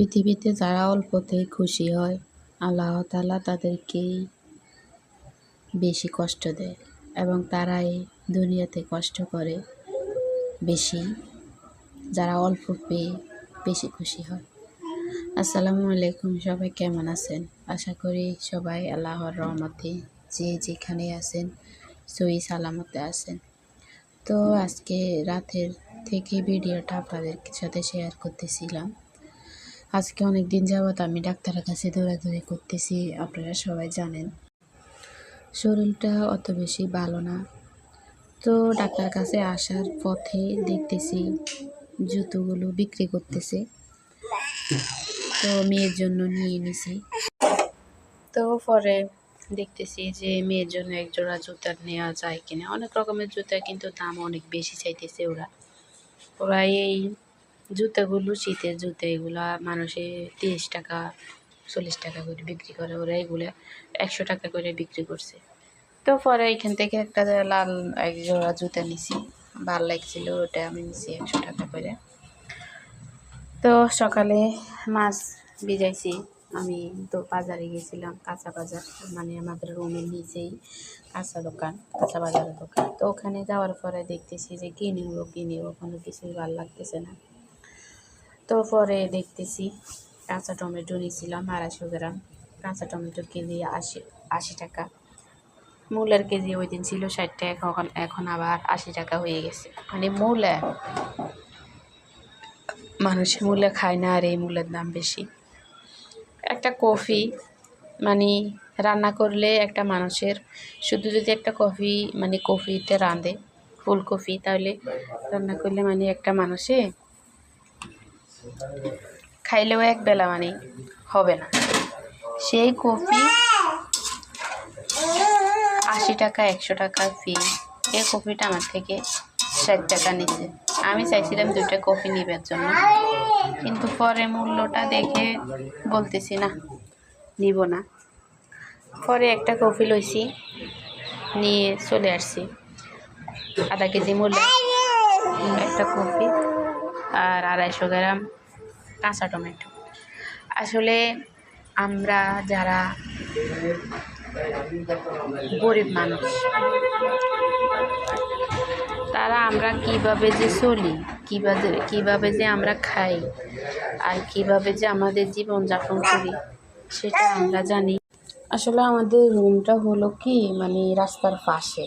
পৃথিবীতে যারা অল্পতেই খুশি হয়, আল্লাহ তালা তাদেরকেই বেশি কষ্ট দেয় এবং তারাই দুনিয়াতে কষ্ট করে বেশি, যারা অল্প পেয়ে বেশি খুশি হয়। আসসালামু আলাইকুম, সবাই কেমন আছেন? আশা করি সবাই আল্লাহর রহমতে যে যেখানে আছেন, সই সালামতে আছেন। তো আজকে রাতের থেকে ভিডিওটা আপনাদের সাথে শেয়ার করতেছিলাম। আজকে অনেক দিন যাবৎ আমি ডাক্তারের কাছে দৌড়াদৌড়ি করতেছি, আপনারা সবাই জানেন। শরীরটা অত বেশি ভালো না। তো ডাক্তার কাছে আসার পথে দেখতেছি জুতোগুলো বিক্রি করতেছে। তো মেয়ের জন্য নিয়ে নিছি। তো পরে দেখতেছি যে মেয়ের জন্য এক জোড়া জুতা নেওয়া যায় কিনা। অনেক রকমের জুতা, কিন্তু দাম অনেক বেশি চাইতেছে ওরা। ওরা এই জুতাগুলো, শীতের জুতা এগুলা মানুষে তিরিশ টাকা, চল্লিশ টাকা করে বিক্রি করে। ওরা এগুলো একশো টাকা করে বিক্রি করছে। তো পরে এখান থেকে একটা লাল এক জোড়া জুতা নিছি। ভালো লাগছিল, ওটা আমি নিছি একশো টাকা করে। তো সকালে মাছ ভিজাইছি। আমি তো বাজারে গেছিলাম, কাঁচা বাজার। মানে আমাদের রুমের নিচেই কাঁচা দোকান, কাঁচা বাজারের দোকান। তো ওখানে যাওয়ার পরে দেখতেছি যে কী নেব কী নেব কোনো কিছুই ভালো লাগতেছে না। তো পরে দেখতেছি, কাঁচা টমেটো নিয়েছিলাম, আড়াইশো গ্রাম। কাঁচা টমেটোর কেজি আশি আশি টাকা। মূলের কেজি ওই দিন ছিল ষাট টাকা, এখন এখন আবার আশি টাকা হয়ে গেছে। মানে মূলে মানুষের মূল্যে খায় না আর এই মূলের দাম বেশি। একটা কফি মানে রান্না করলে একটা মানুষের, শুধু যদি একটা কফি মানে কফিতে রাঁধে, ফুলকপি, তাহলে রান্না করলে মানে একটা মানুষে খাইলেও এক বেলা মানে হবে না। সেই কপি আশি টাকা, একশো টাকা ফি এই কপিটা আমার থেকে ষাট টাকা নিচ্ছে। আমি চাইছিলাম দুইটা কফি নিবার জন্য, কিন্তু পরে মূল্যটা দেখে বলতেছি, না, নিব না। পরে একটা কফি লইছি, নিয়ে চলে আসছি। আধা কেজি মূল্য, একটা কফি আর আড়াইশো গ্রাম কাঁচা টমেটো। আসলে আমরা যারা গরিব মানুষ, তারা আমরা কীভাবে যে চলি, কীভাবে কীভাবে যে আমরা খাই, আর কীভাবে যে আমাদের জীবনযাপন করি, সেটা আমরা জানি। আসলে আমাদের রুমটা হলো কি মানে রাস্তার পাশে।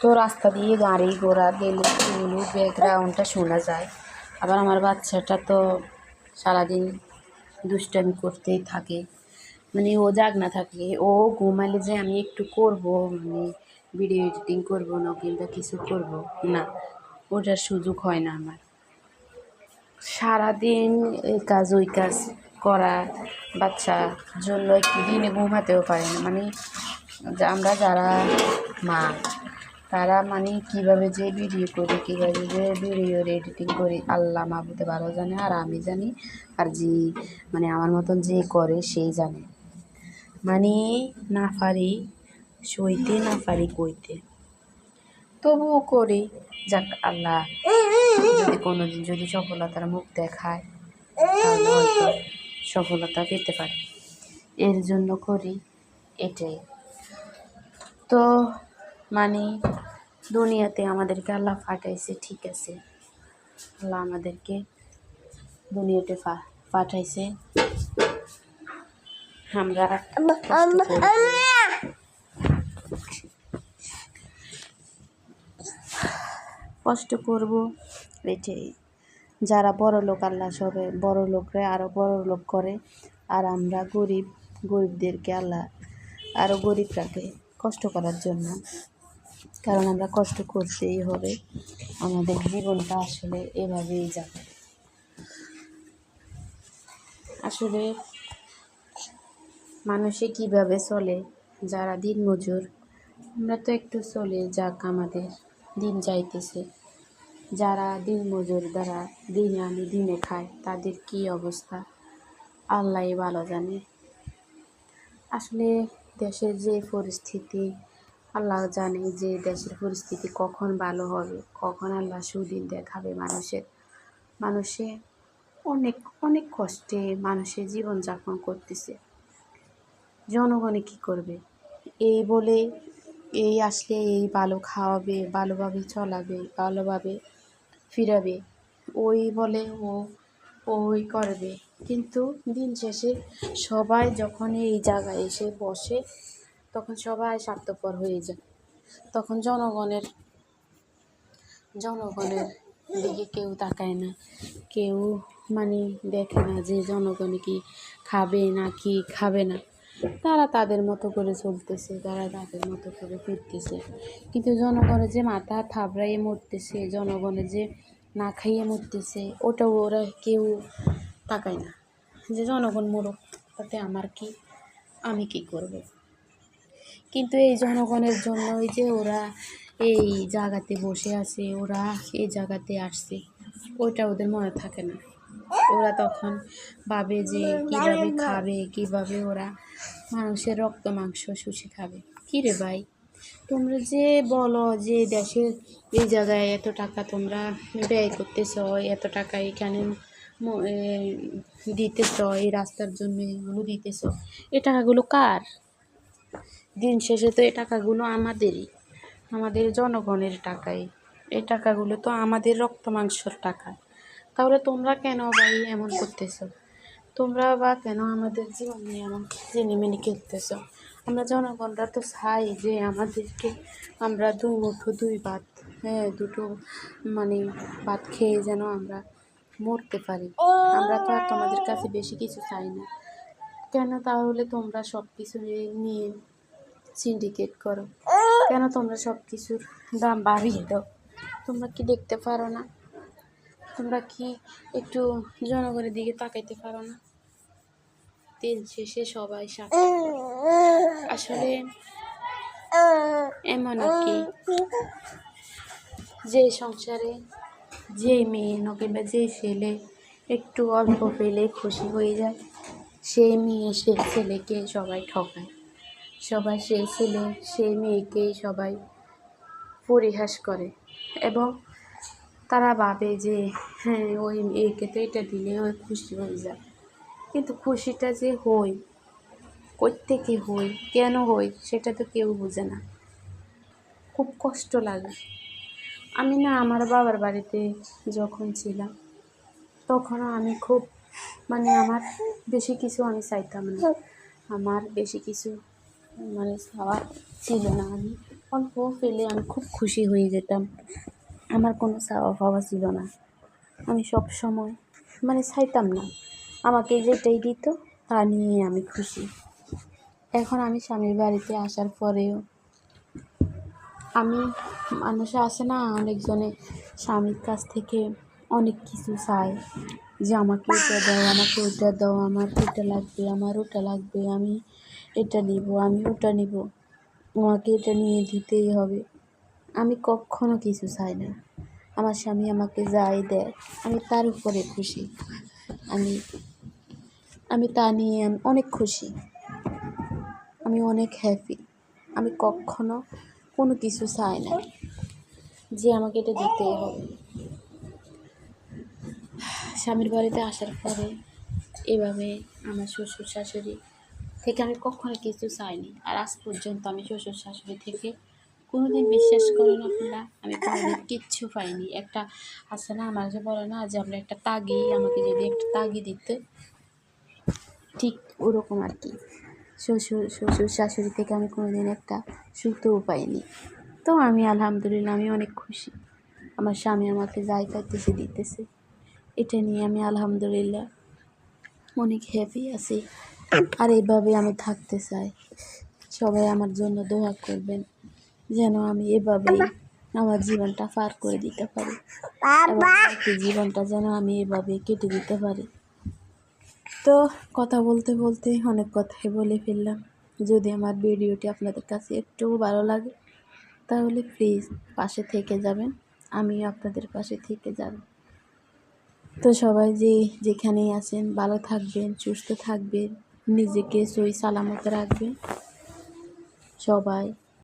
তো রাস্তা দিয়ে গাড়ি ঘোড়া গেলে ব্যাকগ্রাউন্ডটা শোনা যায়। আবার আমার বাচ্চাটা তো সারাদিন দুষ্টামি করতেই থাকে। মানে ও জাগ না থাকে, ও ঘুমালে যে আমি একটু করব মানে ভিডিও এডিটিং করব না কিংবা কিছু করব, না, ওটার সুযোগ হয় না আমার। সারাদিন এই কাজ, ওই কাজ করা বাচ্চার জন্য একটু দিনে ঘুমাতেও পারে না। মানে আমরা যারা মা তারা মানে কীভাবে যে ভিডিও করি, কীভাবে যে ভিডিওর এডিটিং করি, আল্লাহ মাহবুতে ভালো জানে আর আমি জানি। আর যে মানে আমার মতন যে করে, সেই জানে। মানে না পারি সইতে, না পারি কইতে। তবুও করি, যাক আল্লাহ। যদি কোনো দিন যদি সফলতার মুখ দেখায় সফলতা পেতে পারি। এর জন্য করি এটাই। তো মানে দুনিয়াতে আমাদেরকে আল্লাহ পাঠাইছে ঠিক আছে। আল্লাহ আমাদেরকে দুনিয়াতে পাঠাইছে। আমরা কষ্ট করব। কষ্ট করব এটাই। যারা বড় লোক আল্লাহ সবে বড় লোকরা আরও বড় লোক করে আর আমরা গরিব গরিবদেরকে আল্লাহ আরও গরিব রাখে কষ্ট করার জন্য কারণ আমরা কষ্ট করতেই হবে। আমাদের জীবনটা আসলে এভাবেই যাবে। আসলে মানুষে কীভাবে চলে? যারা দিন মজুর আমরা তো একটু চলে যাক আমাদের। দিন যাইতেছে। যারা দিন মজুর দ্বারা দিনে আনি, দিনে খায়, তাদের কি অবস্থা? আল্লাহ ভালো জানে। আসলে দেশের যে পরিস্থিতি আল্লাহ জানে যে দেশের পরিস্থিতি কখন ভালো হবে, কখন আল্লাহ সুদিন দেখাবে মানুষের। মানুষে অনেক অনেক কষ্টে মানুষের জীবনযাপন করতেছে। জনগণে কী করবে? এই বলে এই আসলে এই ভালো খাওয়াবে, ভালোভাবে চলাবে, ভালোভাবে ফিরাবে। ওই বলে ও, ওই করবে। কিন্তু দিন শেষে সবাই যখন এই জায়গায় এসে বসে তখন সবাই স্বার্থপর হয়ে যায়। তখন জনগণের জনগণের দিকে কেউ তাকায় না। কেউ মানে দেখে না যে জনগণে কি খাবে না কি খাবে না। তারা তাদের মতো করে চলতেছে, তারা তাদের মতো করে ফিরতেছে। কিন্তু জনগণের যে মাথা থাবড়াইয়ে মরতেছে জনগণের যে না খাইয়ে মরতেছে, ওটাও ওরা কেউ তাকায় না। যে জনগণ মরুক, তাতে আমার কি, আমি কি করব? কিন্তু এই জনগণের জন্যই যে ওরা এই জায়গাতে বসে আছে ওরা এই জায়গাতে আসছে ওইটা ওদের মনে থাকে না। ওরা তখন ভাবে যে কীভাবে খাবে কীভাবে ওরা মানুষের রক্ত মাংস শুষে খাবে। কী রে ভাই তোমরা যে বলো যে দেশের এই জায়গায় এত টাকা তোমরা ব্যয় করতেছ এত টাকা এখানে এ, দিতেছ এই রাস্তার জন্য এগুলো দিতেছ এই টাকাগুলো কার? দিন শেষে তো এই টাকাগুলো আমাদেরই, আমাদের জনগণের টাকাই। এই টাকাগুলো তো আমাদের রক্ত মাংসর টাকা। তাহলে তোমরা কেন ভাই এমন করতেছ? তোমরা বা কেন আমাদের জীবন নিয়ে এমন চিনিমিনি খেলতেছ? আমরা জনগণরা তো চাই যে আমাদেরকে আমরা দুই মুঠো দুই ভাত হ্যাঁ দুটো মানে ভাত খেয়ে যেন আমরা মরতে পারি। আমরা তো আর তোমাদের কাছে বেশি কিছু চাই না। কেন তাহলে তোমরা সব কিছু নিয়ে সিন্ডিকেট করো? কেন তোমরা সব কিছুর দাম বাড়িয়ে দাও? তোমরা কি দেখতে পারো না? তোমরা কি একটু জনগণের দিকে তাকাইতে পারো না? তেল শেষে সবাই সাথে আসলে এমন কি। যে সংসারে যে মেয়ে ন কিংবা যে ছেলে একটু অল্প পেলে খুশি হয়ে যায়। সেই মেয়ে, সে ছেলেকে সবাই ঠকায়। সবাই সেই ছেলে সেই মেয়েকেই সবাই পরিহাস করে এবং তারা ভাবে যে হ্যাঁ ওই মেয়েকে তো এটা দিলে ওই খুশি হয়ে যায় কিন্তু খুশিটা যে হই থেকে হই, কেন হই, সেটা তো কেউ বোঝে না। খুব কষ্ট লাগে। আমি না আমার বাবার বাড়িতে যখন ছিলাম, তখনও আমি খুব মানে আমার বেশি কিছু আমি চাইতাম না। আমার বেশি কিছু মানে চাওয়া ছিল না। আমি অল্প পেলে আমি খুব খুশি হয়ে যেতাম। আমার কোনো চাওয়া পাওয়া ছিল না। আমি সব সময় মানে চাইতাম না। আমাকে যেটাই দিত তা নিয়ে আমি খুশি। এখন আমি স্বামীর বাড়িতে আসার পরেও আমি মানুষে আসে না, অনেকজনে স্বামীর কাছ থেকে অনেক কিছু চায়। যে আমাকে এটা দাও, আমাকে ওটা দাও, আমার এটা লাগবে, আমার ওটা লাগবে, আমি এটা নিব, আমি ওটা নিব। আমাকে এটা নিয়ে দিতেই হবে। আমি কখনো কিছু চাই না। আমার স্বামী আমাকে যাই দেয়, আমি তার উপরে খুশি। আমি আমি তা নিয়ে আমি অনেক খুশি। আমি অনেক হ্যাপি আমি কখনো কোনো কিছু চাই না যে আমাকে এটা দিতেই হবে। স্বামীর বাড়িতে আসার পরে এভাবে আমার শ্বশুর শাশুড়ি থেকে আমি কখনো কিছু চাইনি। আর আজ পর্যন্ত আমি শ্বশুর শাশুড়ি থেকে কোনোদিন বিশ্বাস করি করেন আপনারা আমি কোনোদিন কিচ্ছু পাইনি। একটা আছে না, আমার যে বলে না যে আমরা একটা তাগি, আমাকে যদি একটা তাগি দিতে, ঠিক ওরকম আর কি। শ্বশুর শ্বশুর শাশুড়ি থেকে আমি কোনোদিন একটা সুতোও পাইনি। তো আমি আলহামদুলিল্লাহ, আমি অনেক খুশি। আমার স্বামী আমাকে যাই পাইতেছে, দিতেছে। এটা নিয়ে আমি আলহামদুলিল্লাহ অনেক হ্যাপি আছি। আর এইভাবে আমি থাকতে চাই। সবাই আমার জন্য দোয়া করবেন যেন আমি এভাবেই আমার জীবনটা পার করে দিতে পারি। জীবনটা যেন আমি এভাবে কেটে দিতে পারি। তো কথা বলতে বলতে অনেক কথাই বলে ফেললাম। যদি আমার ভিডিওটি আপনাদের কাছে একটুও ভালো লাগে তাহলে প্লিজ পাশে থেকে যাবেন। আমিও আপনাদের পাশে থেকে যাব। তো সবাই যে যেখানেই আছেন ভালো থাকবেন সুস্থ থাকবেন নিজেকে সই সালামত রাখবেন। সবাই